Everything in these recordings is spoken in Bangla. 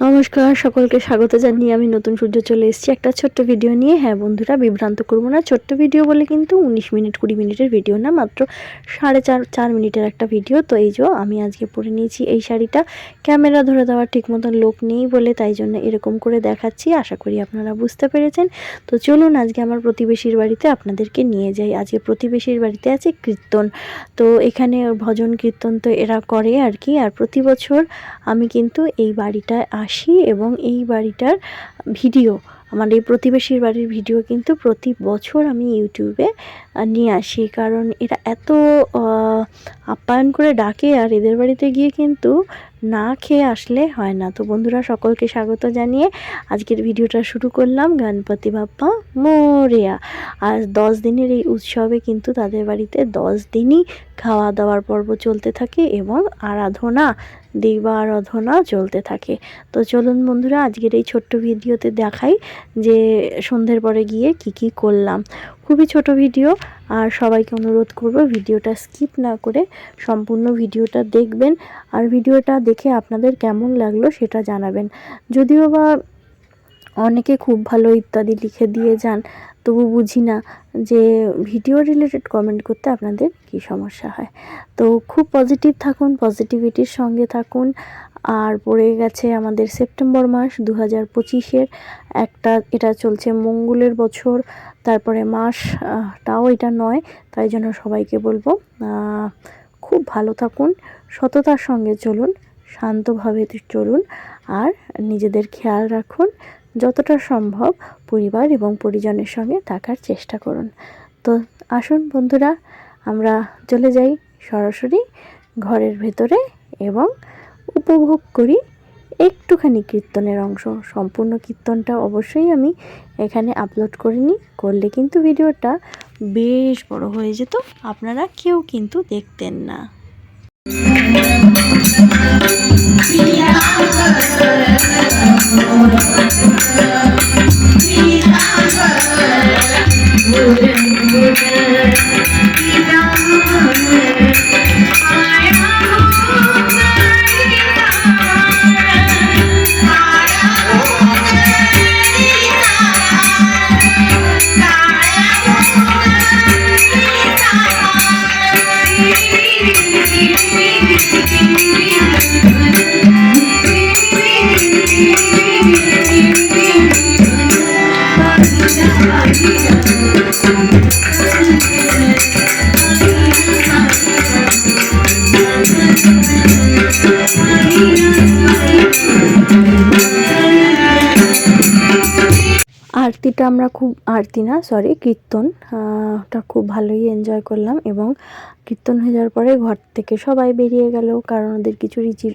No, নমস্কার, সকলকে স্বাগত জানিয়ে আমি নতুন সূর্য চলে এসেছি একটা ছোট্ট ভিডিও নিয়ে। হ্যাঁ বন্ধুরা, বিভ্রান্ত করব না। ছোট্ট ভিডিও বলে কিন্তু উনিশ মিনিট, কুড়ি মিনিটের ভিডিও না, মাত্র সাড়ে চার চার মিনিটের একটা ভিডিও। তো এই যে আমি আজকে পরে নিয়েছি এই শাড়িটা। ক্যামেরা ধরে দেওয়ার ঠিক মতন লোক নেই বলে তাই জন্য এরকম করে দেখাচ্ছি। আশা করি আপনারা বুঝতে পেরেছেন। তো চলুন আজকে আমার প্রতিবেশীর বাড়িতে আপনাদেরকে নিয়ে যাই। আজকে প্রতিবেশীর বাড়িতে আছে কীর্তন। তো এখানে ভজন কীর্তন তো এরা করে আর কি। আর প্রতি বছর আমি কিন্তু এই বাড়িটায় আসি। এবং এই বাড়িটার ভিডিও, আমার এই প্রতিবেশীর বাড়ির ভিডিও কিন্তু প্রতি বছর আমি ইউটিউবে নিয়ে আসি। কারণ এরা এত আপ্যায়ন করে ডাকে আর এদের বাড়িতে গিয়ে কিন্তু না খেয়ে আসলে হয় না। তো বন্ধুরা, সকলকে স্বাগত জানিয়ে আজকের ভিডিওটা শুরু করলাম গণপতি বাপ্পা মোরিয়া। আর দশ দিনের এই উৎসবে কিন্তু তাদের বাড়িতে দশ দিনই খাওয়া দাওয়ার পর্ব চলতে থাকে এবং আরাধনা দিবারাধনা চলতে থাকে। তো চলুন বন্ধুরা, আজকের এই ছোট্ট ভিডিওতে দেখাই যে সন্ধ্যের পরে গিয়ে কি কি করলাম। খুবই ছোট ভিডিও, আর সবাইকে অনুরোধ করব ভিডিওটা স্কিপ না করে সম্পূর্ণ ভিডিওটা দেখবেন, আর ভিডিওটা দেখে আপনাদের কেমন লাগল সেটা জানাবেন। যদিও বা অনেকে খুব ভালো ইত্যাদি লিখে দিয়ে যান, তবু বুঝি না যে ভিডিও রিলেটেড কমেন্ট করতে আপনাদের কি সমস্যা হয়। তো খুব পজিটিভ থাকুন পজিটিভিটির সঙ্গে থাকুন আর পড়ে গেছে আমাদের সেপ্টেম্বর মাস দু হাজার পঁচিশের। একটা, এটা চলছে মঙ্গলের বছর, তারপরে মাস তাও এটা নয়, তাই জন্য সবাইকে বলব খুব ভালো থাকুন, সততার সঙ্গে চলুন, শান্তভাবে চলুন, আর নিজেদের খেয়াল রাখুন, যতটা সম্ভব পরিবার এবং পরিজনের সঙ্গে থাকার চেষ্টা করুন। তো আসুন বন্ধুরা, আমরা চলে যাই সরাসরি ঘরের ভেতরে এবং উপভোগ করি, একটুখানি কীর্তনের অংশ। সম্পূর্ণ কীর্তনটা অবশ্যই আমি এখানে আপলোড করিনি, করলে কিন্তু ভিডিওটা বেশ বড় হয়ে যেত। আপনারা কেউ কিন্তু দেখতেন না। Thank you. আরতিটা আমরা খুব আরতি না সরি কীর্তন আহ, টা খুব ভালোই এনজয় করলাম এবং কীর্তন হয়ে যাওয়ার পরে ঘর থেকে সবাই বেরিয়ে গেল কারণ ওদের কিছু রিচি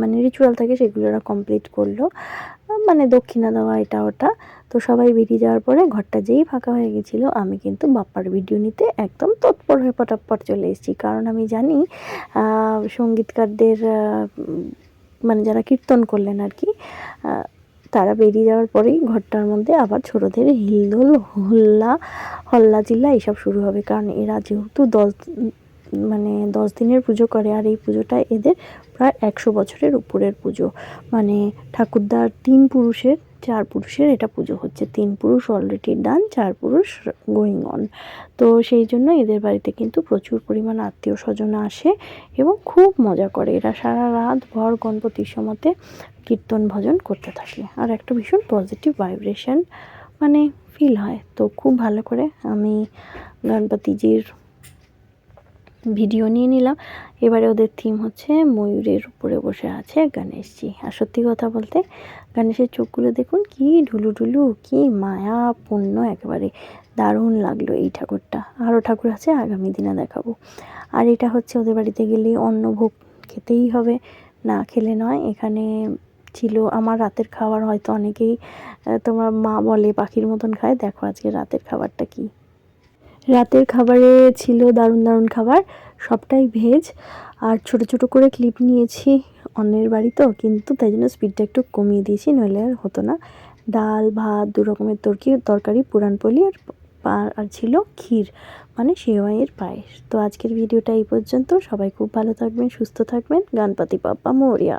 মানে রিচুয়াল থাকে সেগুলো ওরা কমপ্লিট করল। মানে দক্ষিণা দেওয়া এটা ওটা। তো সবাই বেরিয়ে যাওয়ার পরে ঘরটা যেই ফাঁকা হয়ে গেছিল আমি কিন্তু বাপ্পার ভিডিও নিতে একদম তৎপর হয়ে পটাপট চলে এসেছি। কারণ আমি জানি সঙ্গীতকারদের মানে যারা কীর্তন করলেন আর কি তারা বেরিয়ে যাওয়ার পরেই ঘরটার মধ্যে আবার ছোটোদের হিলদোল, হল্লা হল্লা চিল্লা এসব শুরু হবে। কারণ এরা যেহেতু দশ মানে দশ দিনের পুজো করে আর এই পুজোটা এদের প্রায় একশো বছরের উপরের পুজো। মানে ঠাকুরদার তিন পুরুষের, চার পুরুষের এটা পুজো হচ্ছে। তিন পুরুষ অলরেডি ডান চার পুরুষ গোয়িং অন তো সেই জন্য এদের বাড়িতে কিন্তু প্রচুর পরিমাণ আত্মীয় স্বজন আসে এবং খুব মজা করে। এরা সারা রাত ভর গণপতির সময়তে কীর্তন ভজন করতে থাকে। আর একটা ভীষণ পজিটিভ ভাইব্রেশন মানে ফিল হয়। তো খুব ভালো করে আমি গণপতিজির ভিডিও নিয়ে নিলাম। এবারে ওদের থিম হচ্ছে ময়ূরের উপরে বসে আছে গণেশজি। আর সত্যি কথা বলতে গণেশের চোখগুলো দেখুন, কি ঢুলু ঢুলু কি মায়া পূর্ণ একেবারে। দারুণ লাগল এই ঠাকুরটা। আরও ঠাকুর আছে, আগামী দিনে দেখাবো। আর এটা হচ্ছে ওদের বাড়িতে গেলে অন্নভোগ খেতেই হবে। না খেলে নয়, এখানে ছিল আমার রাতের খাবার, হয়তো অনেকেই তোমার মা বলে পাখির মতন খায়। দেখো আজকে রাতের খাবারটা কি। রাতের খাবারে ছিল দারুণ দারুণ খাবার, সবটাই ভেজ। আর ছোট ছোট করে ক্লিপ নিয়েছি অন্যের বাড়ি তো, কিন্তু তাই জন্য স্পিডটা একটু কমিয়ে দিয়েছি, নইলে আর হতো না। ডাল, ভাত, দু রকমের তরকি, তরকারি পুরানপলি আর আর ছিল ক্ষীর মানে সেওয়াইয়ের পায়েস। তো আজকের ভিডিওটা এই পর্যন্ত। সবাই খুব ভালো থাকবেন, সুস্থ থাকবেন। গানপাতি বাপ্পা মৌরিয়া।